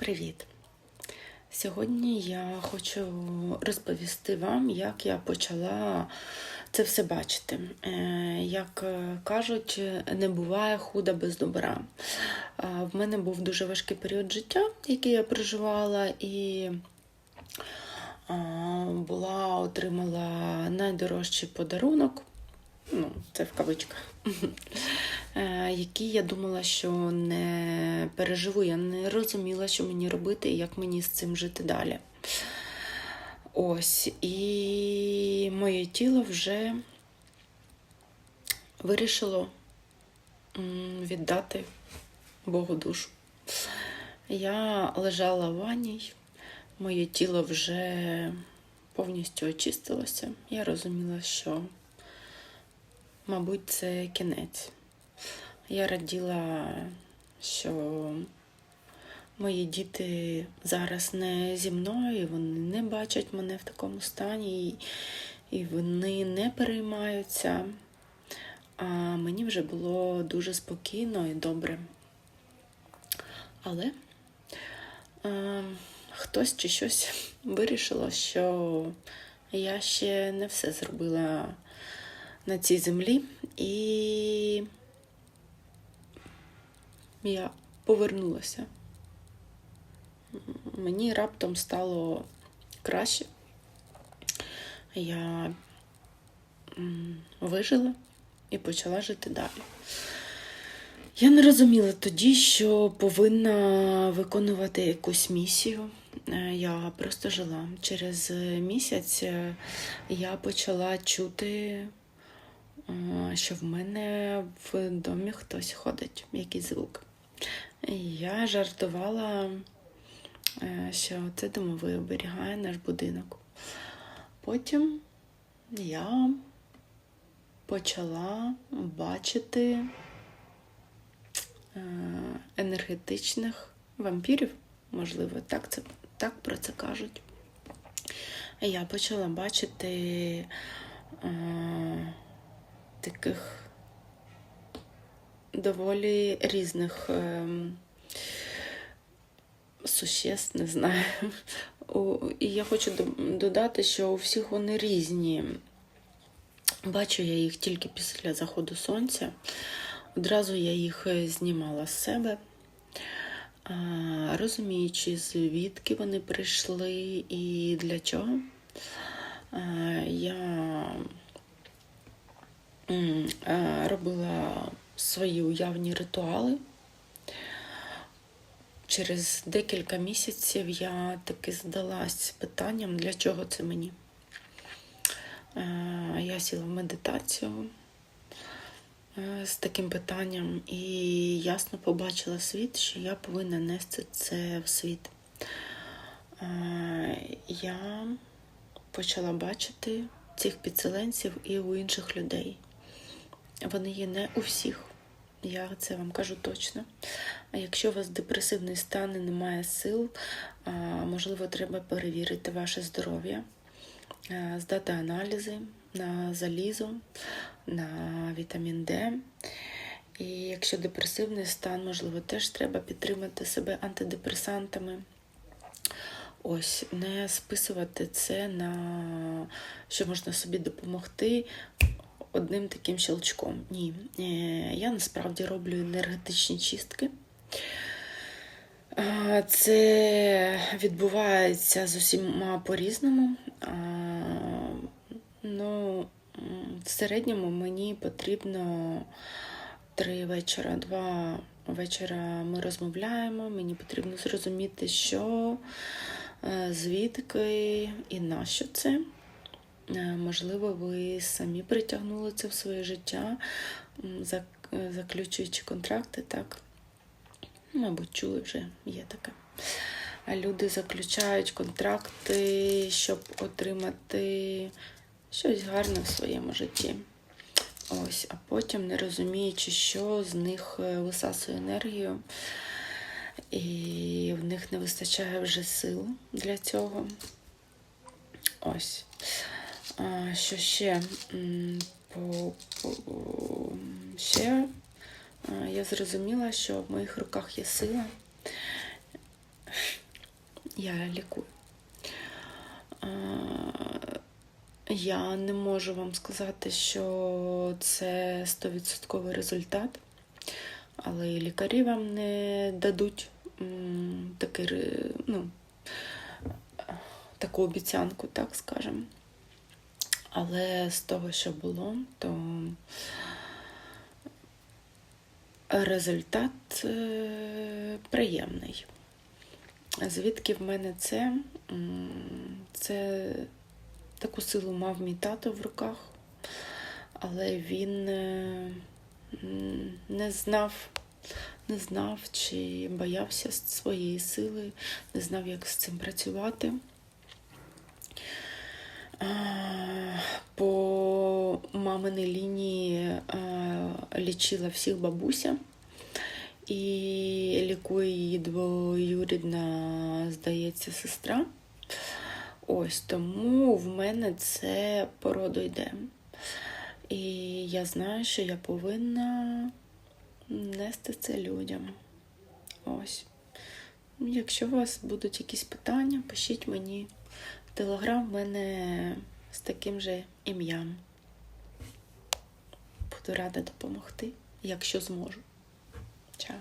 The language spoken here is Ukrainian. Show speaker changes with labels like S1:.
S1: Привіт! Сьогодні я хочу розповісти вам, як я почала це все бачити. Е, Як е, кажуть, не буває худа без добра. Е, В мене був дуже важкий період життя, який я проживала, і була отримала найдорожчий подарунок. Ну, це в кавичках. Е, які я думала, що не переживу. Я не розуміла, що мені робити і як мені з цим жити далі. Ось, і моє тіло вже вирішило віддати Богу душу. Я лежала в ванній, моє тіло вже повністю очистилося. Я розуміла, що, мабуть, це кінець. Я раділа, що мої діти зараз не зі мною, вони не бачать мене в такому стані, і, вони не переймаються. А мені вже було дуже спокійно і добре. Але е, хтось чи щось вирішило, що я ще не все зробила на цій землі, і я повернулася. Мені раптом стало краще. Я вижила і почала жити далі. Я не розуміла тоді, що повинна виконувати якусь місію. Е, Я просто жила. Через місяць е, я почала чути, що в мене в домі хтось ходить, якийсь звук. І Я жартувала, е, що це домовий оберігає наш будинок. Потім я почала бачити е, енергетичних вампірів, можливо, так, це, так про це кажуть. Я почала бачити е, таких доволі різних е, существ, не знаю. І я хочу додати, що у всіх вони різні. Бачу я їх тільки після заходу сонця. Одразу я їх е, знімала з себе, розуміючи, звідки вони прийшли і для чого. Я е, робила свої уявні ритуали. Через декілька місяців я таки здалась питанням, для чого це мені. Е, Я сіла в медитацію е, з таким питанням і ясно побачила світ, що я повинна нести це в світ. Е, Я почала бачити цих підселенців і у інших людей. Вони є не у всіх. Я це вам кажу точно. А якщо у вас депресивний стан і немає сил, можливо, треба перевірити ваше здоров'я, здати аналізи на залізо, на вітамін Д. І якщо депресивний стан, можливо, теж треба підтримати себе антидепресантами. Ось, не списувати це на що можна собі допомогти одним таким щелчком. Ні. Е, Я насправді роблю енергетичні чистки. Це відбувається з усіма по-різному. А, Ну, в середньому мені потрібно три вечора, два вечора ми розмовляємо. Мені потрібно зрозуміти, що, е, звідки і нащо це. Е, Можливо, ви самі притягнули це в своє життя, заключуючи контракти, так? Мабуть, чули вже, є таке. Люди заключають контракти, щоб отримати щось гарне в своєму житті. Ось, а потім, не розуміючи, що з них е, висасує енергію, і в них не вистачає вже сил для цього. Ось. Що ще? По, ще я зрозуміла, що в моїх руках є сила. я лікую. Я не можу вам сказати, що це 100% результат, але лікарі вам не дадуть такий, ну, таку обіцянку, так скажемо. Але з того, що було, то результат е, приємний. Звідки в мене це? Це таку силу мав мій тато в руках, але він е, не знав, не знав чи боявся своєї сили, не знав, як з цим працювати. А, По маминій лінії е, лічила всіх бабуся і лікує її двоюрідна, здається, сестра. Ось тому в мене це породу йде. І я знаю, що я повинна нести це людям. Ось. Якщо у вас будуть якісь питання, пишіть мені. Телеграм в мене з таким же ім'ям. Буду рада допомогти, якщо зможу. Чао.